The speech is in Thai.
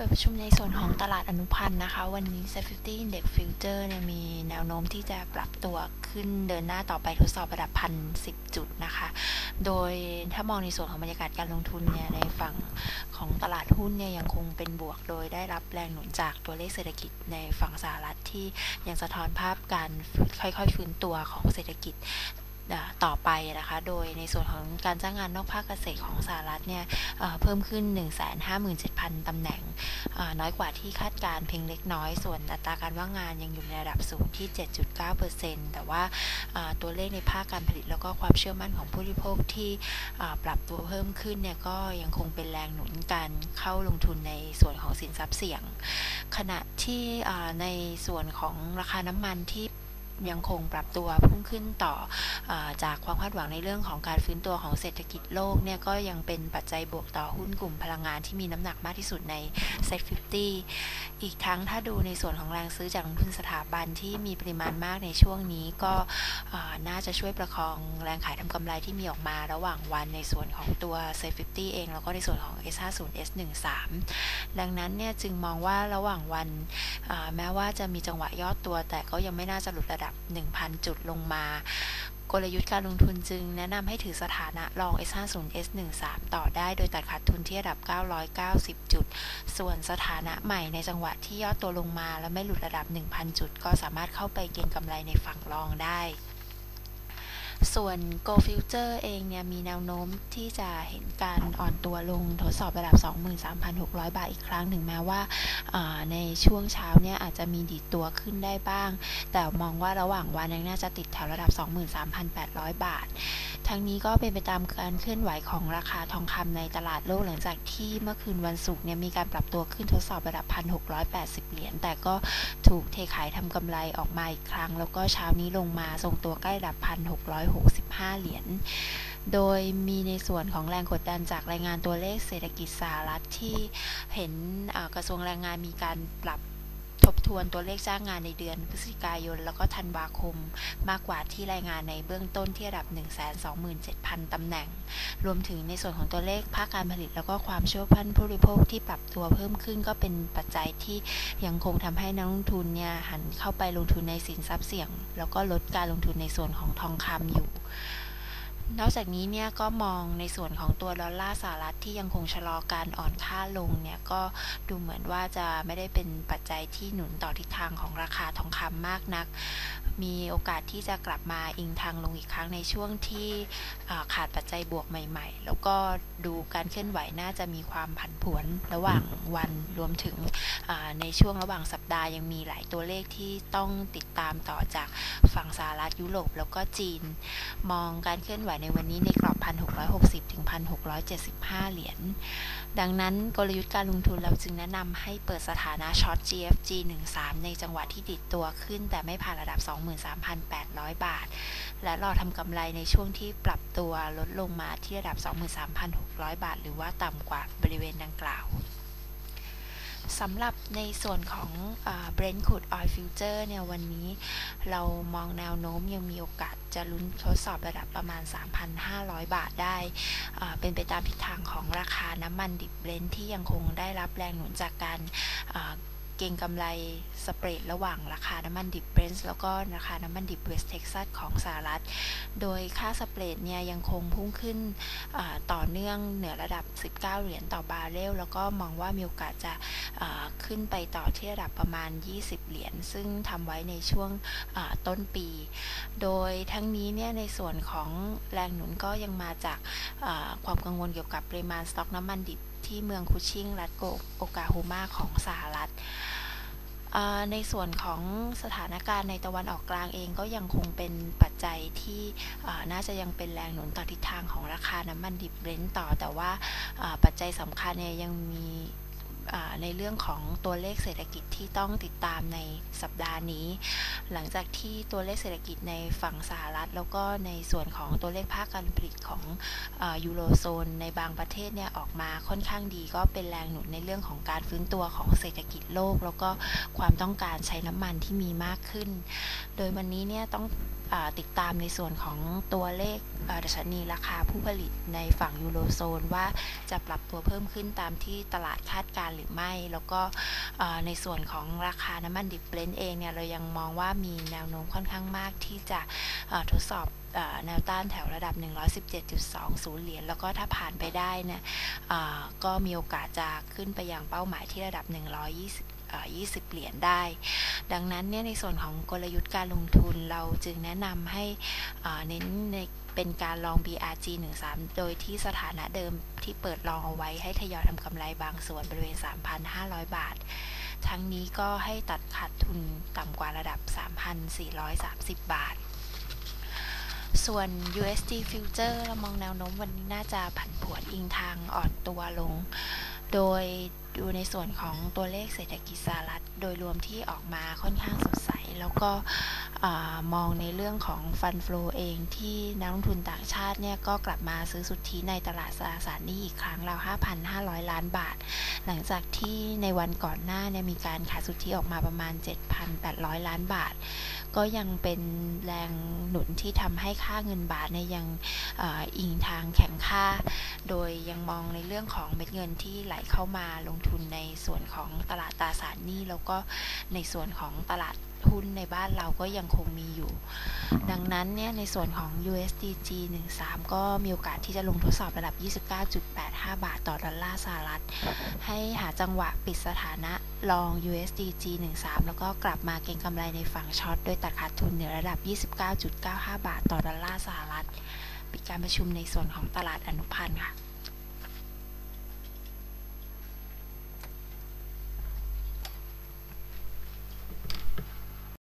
ปิดประชุมในส่วนของตลาดอนุพันธ์นะคะ วันนี้ Safety Index Future เนี่ยมีแนวโน้มที่จะปรับตัวขึ้นเดินหน้าต่อไปทดสอบระดับพันสิจุดนะคะ โดยถ้ามองในส่วนของบรรยากาศการลงทุนเนี่ยในฝั่งของตลาดหุ้นเนี่ยยังคงเป็นบวก โดยได้รับแรงหนุนจากตัวเลขเศรษฐกิจในฝั่งสหรัฐที่ยังสะท้อนภาพการค่อยๆฟื้นตัวของเศรษฐกิจ ต่อไปนะคะ โดยในส่วนของการจ้างงานนอกภาคเกษตรของสหรัฐเนี่ยเพิ่มขึ้น 157,000 ตำแหน่ง น้อยกว่าที่คาดการเพียงเล็กน้อย ส่วนอัตราการว่างงานยังอยู่ในระดับสูงที่ 7.9%แต่ว่าตัวเลขในภาคการผลิตแล้วก็ความเชื่อมั่นของผู้บริโภคที่ปรับตัวเพิ่มขึ้นเนี่ยก็ยังคงเป็นแรงหนุนการเข้าลงทุนในส่วนของสินทรัพย์เสี่ยง ขณะที่ในส่วนของราคาน้ำมันที่ ยังคงปรับตัวพุ่งขึ้นต่ออจากความคาดหวังในเรื่องของการฟื้นตัวของเศรษฐกิจโลกเนี่ยก็ยังเป็นปัจจัยบวกต่อหุ้นกลุ่มพลังงานที่มีน้ำหนักมากที่สุดใน Set 50 อีกทั้งถ้าดูในส่วนของแรงซื้อจากนักทุนสถาบันที่มีปริมาณมากในช่วงนี้ก็น่าจะช่วยประคองแรงขายทำกำไรที่มีออกมาระหว่างวันในส่วนของตัว Set 50 เอง แล้วก็ในส่วนของ S50 S13 ดังนั้นเนี่ยจึงมองว่าระหว่างวันแม้ว่าจะมีจังหวะยอดตัว แต่ก็ยังไม่น่าจะหลุดระดับ1,000 จุดลงมา กลยุทธ์การลงทุนจึงแนะนำให้ถือสถานะลอง S50 S13 ต่อได้โดยตัดขาดทุนที่ระดับ 990 จุด ส่วนสถานะใหม่ในจังหวะที่ยอดตัวลงมา แล้วไม่หลุดระดับ 1,000 จุด ก็สามารถเข้าไปเก็งกำไรในฝั่งรองได้ ส่วน Go Future เองเนี่ยมีแนวโน้มที่จะเห็นการอ่อนตัวลงทดสอบระดับ 23,600 บาทอีกครั้ง ถึงแม้ว่าในช่วงเช้าเนี่ยอาจจะมีดีดตัวขึ้นได้บ้าง แต่มองว่าระหว่างวันยังน่าจะติดแถวระดับ 23,800 บาท ทั้งนี้ก็เป็นไปตามการเคลื่อนไหวของราคาทองคำในตลาดโลกหลังจากที่เมื่อคืนวันศุกร์เนี่ยมีการปรับตัวขึ้นทดสอบระดับ 1,680 เหรียญ แต่ก็ถูกเทขายทำกำไรออกมาอีกครั้ง แล้วก็เช้านี้ลงมาส่งตัวใกล้ระดับ1,600 65 เหรียญ โดยมีในส่วนของแรงกดดันจากรายงานตัวเลขเศรษฐกิจสหรัฐที่เห็นกระทรวงแรงงานมีการปรับ ทบทวนตัวเลขจ้างงานในเดือนพฤศจิกายน แล้วก็ธันวาคม มากกว่าที่รายงานในเบื้องต้นที่ระดับ 127,000 ตำแหน่ง รวมถึงในส่วนของตัวเลขภาคการผลิต แล้วก็ความเชื่อพันผู้บริโภคที่ปรับตัวเพิ่มขึ้น ก็เป็นปัจจัยที่ยังคงทำให้นักลงทุนเนี่ยหันเข้าไปลงทุนในสินทรัพย์เสี่ยง แล้วก็ลดการลงทุนในส่วนของทองคำอยู่ นอกจากนี้เนี่ยก็มองในส่วนของตัวดอลลาร์สหรัฐที่ยังคงชะลอการอ่อนค่าลงเนี่ยก็ดูเหมือนว่าจะไม่ได้เป็นปัจจัยที่หนุนต่อทิศทางของราคาทองคำมากนัก มีโอกาสที่จะกลับมาอิงทางลงอีกครั้งในช่วงที่ขาดปัจจัยบวกใหม่ ๆ แล้วก็ดูการเคลื่อนไหวน่าจะมีความผันผวนระหว่างวันรวมถึงในช่วงระหว่างสัปดาห์ยังมีหลายตัวเลขที่ต้องติดตามต่อจากฝั่งสหรัฐยุโรปแล้วก็จีน มองการเคลื่อนไหวในวันนี้ในกรอบ 1,660 ถึง 1,675 เหรียญ ดังนั้นกลยุทธ์การลงทุนเราจึงแนะนำให้เปิดสถานะช็อต GFG 13 ในจังหวะที่ดิดตัวขึ้น แต่ไม่ผ่านระดับ 23,800 บาท และรอทำกำไรในช่วงที่ปรับตัวลดลงมาที่ระดับ 23,600 บาท หรือว่าต่ำกว่าบริเวณดังกล่าว สำหรับในส่วนของ Brent crude oil future เนี่ย วันนี้เรามองแนวโน้มยังมีโอกาสจะลุ้นทดสอบระดับประมาณ 3,500 บาทได้ เป็นไปตามทิศทางของราคาน้ำมันดิบเบรนท์ที่ยังคงได้รับแรงหนุนจากการ เก่งกำไรสเปรดระหว่างราคาน้ำมันดิบเบรนท์แล้วก็ราคาน้ำมันดิบเวสเท็กซัสของสหรัฐ โดยค่าสเปรดเนี่ยยังคงพุ่งขึ้นต่อเนื่องเหนือระดับ 19 เหรียญต่อบาร์เรล แล้วก็มองว่ามีโอกาสจะขึ้นไปต่อที่ระดับประมาณ 20 เหรียญ ซึ่งทำไว้ในช่วงต้นปี โดยทั้งนี้เนี่ยในส่วนของแรงหนุนก็ยังมาจากความกังวลเกี่ยวกับปริมาณสต็อกน้ำมันดิบ ที่เมืองคุชิงรัฐโอกาโฮมาของสหรัฐในส่วนของสถานการณ์ในตะวันออกกลางเองก็ยังคงเป็นปัจจัยที่น่าจะยังเป็นแรงหนุนต่อทิศทางของราคาน้ำมันดิบเบรนต์ต่อ แต่ว่าปัจจัยสำคัญเนี่ยยังมี ในเรื่องของตัวเลขเศรษฐกิจที่ต้องติดตามในสัปดาห์นี้ หลังจากที่ตัวเลขเศรษฐกิจในฝั่งสหรัฐ แล้วก็ในส่วนของตัวเลขภาคการผลิตของยูโรโซนในบางประเทศเนี่ยออกมาค่อนข้างดีก็เป็นแรงหนุนในเรื่องของการฟื้นตัวของเศรษฐกิจโลก แล้วก็ความต้องการใช้น้ำมันที่มีมากขึ้น โดยวันนี้เนี่ยต้อง ติดตามในส่วนของตัวเลขดัชนีราคาผู้ผลิตในฝั่งยูโรโซนว่าจะปรับตัวเพิ่มขึ้นตามที่ตลาดคาดการณ์หรือไม่ แล้วก็ในส่วนของราคาน้ำมันดิบเบรนท์เองเนี่ยเรายังมองว่ามีแนวโน้มค่อนข้างมากที่จะทดสอบแนวต้านแถวระดับ 117.20 เหรียญ แล้วก็ถ้าผ่านไปได้เนี่ยก็มีโอกาสจะขึ้นไปยังเป้าหมายที่ระดับ 120 20 เหรียญได้ ดังนั้นเนี่ยในส่วนของกลยุทธ์การลงทุนเราจึงแนะนำให้เน้นในเป็นการลอง BRG 13 โดยที่สถานะเดิมที่เปิดลองเอาไว้ให้ทยอยทำกำไรบางส่วนบริเวณ 3,500 บาท ทั้งนี้ก็ให้ตัดขาดทุนต่ำกว่าระดับ 3,430 บาทส่วน USD Future เรามองแนวโน้มวันนี้น่าจะผันผวนอิงทางอ่อนตัวลง โดย ดูในส่วนของตัวเลขเศรษฐกิจสหรัฐโดยรวมที่ออกมาค่อนข้างสดใส แล้วก็มองในเรื่องของฟันฟลอเองที่นักลงทุนต่างชาติเนี่ยก็กลับมาซื้อสุทธิในตลาดตราสารหนี้อีกครั้งราว 5,500 ล้านบาท หลังจากที่ในวันก่อนหน้าเนี่ยมีการขายสุทธิออกมาประมาณ 7,800 ล้านบาท ก็ยังเป็นแรงหนุนที่ทำให้ค่าเงินบาทเนี่ยยังอออิงทางแข็งค่า โดยยังมองในเรื่องของเม็ดเงินที่ไหลเข้ามาลงทุนในส่วนของตลาดตราสารหนี้แล้วก็ในส่วนของตลาดหุ้นในบ้านเราก็ยังคงมีอยู่ ดังนั้นเนี่ยในส่วนของ USDG 13 ก็มีโอกาสที่จะลงทดสอบระดับ 29.85 บาทต่อดอลลาร์สหรัฐ ให้หาจังหวะปิดสถานะลอง USDG 13 แล้วก็กลับมาเก็งกำไรในฝั่งช็อตโดยตัดขาดทุนเหนือระดับ 29.95 บาทต่อดอลลาร์สหรัฐ ปิดการประชุมในส่วนของตลาดอนุพันธ์ค่ะ